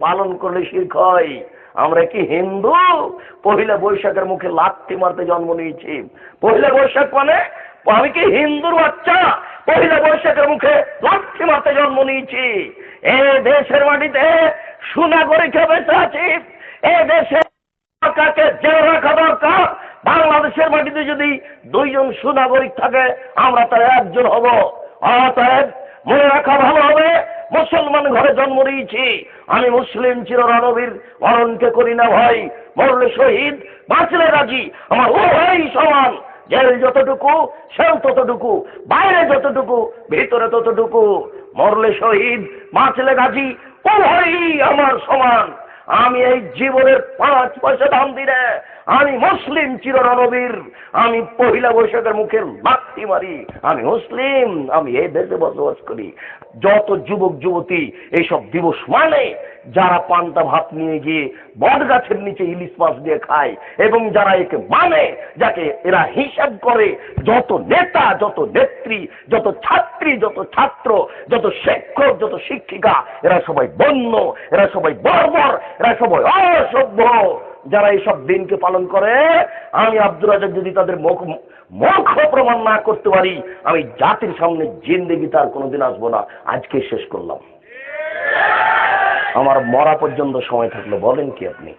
পালন করলে শির্ক হয়। আমরা কি হিন্দু? পহিলা বৈশাখের মুখে লাত্তি মারতে জন্ম নিয়েছি। পহিলা বৈশাখ মানে? আমি কি হিন্দুর বাচ্চা? পহিলা বৈশাখের মুখে লাত্তি মারতে জন্ম নিয়েছি। এ দেশের মাটিতে সুনাগরিকে বেঁচে আছি। এ দেশে সরকারকে জেলে রাখা দরকার? বাংলাদেশের মাটিতে যদি দুইজন সুনাগরিক থাকে, আমরা তার একজন হব। অতএব মনে রাখা ভালো মুসলমান ঘরে জন্ম নিয়েছি। আমি মুসলিম চির রানবীর মরণকে করি না ভাই। মরলে শহীদ, বাঁচলে রাজি। আমার ও ভাই সমান। জেল যতটুকু, সেও ততটুকু। বাইরে যতটুকু, ভিতরে ততটুকু। মরলে শহীদ, বাঁচলে গাজী ও ভাই আমার সমান। আমি এই জীবনের পাঁচ পয়সা দাম দিলে আমি মুসলিম চিররণবীর আমি পহিলা বৈশাখের মুখে লাথি মারি। আমি মুসলিম, আমি এই দেশে বসবাস করি। যত যুবক, যুবতী এইসব দিবস মানে যারা পান্তা ভাত নিয়ে গিয়ে বট গাছের নিচে ইলিশ মাছ দিয়ে খায় এবং যারা একে মানে যাকে এরা হিসাব করে, যত নেতা, যত নেত্রী, যত ছাত্রী যত ছাত্র, যত শিক্ষক, যত শিক্ষিকা, এরা সবাই বন্য, এরা সবাই বর্বর, এরা সবাই অসভ্য। যারা এইসব দিনকে পালন করে, আমি আব্দুল রাজাক যদি তাদের মুখ মুখ প্রমাণ না করতে পারি, আমি জাতির সামনে জিন্দেগি তার কোনোদিন আসব না। আজকে শেষ করলাম। আমার মরা পর্যন্ত সময় থাকলে, বলেন কি আপনি?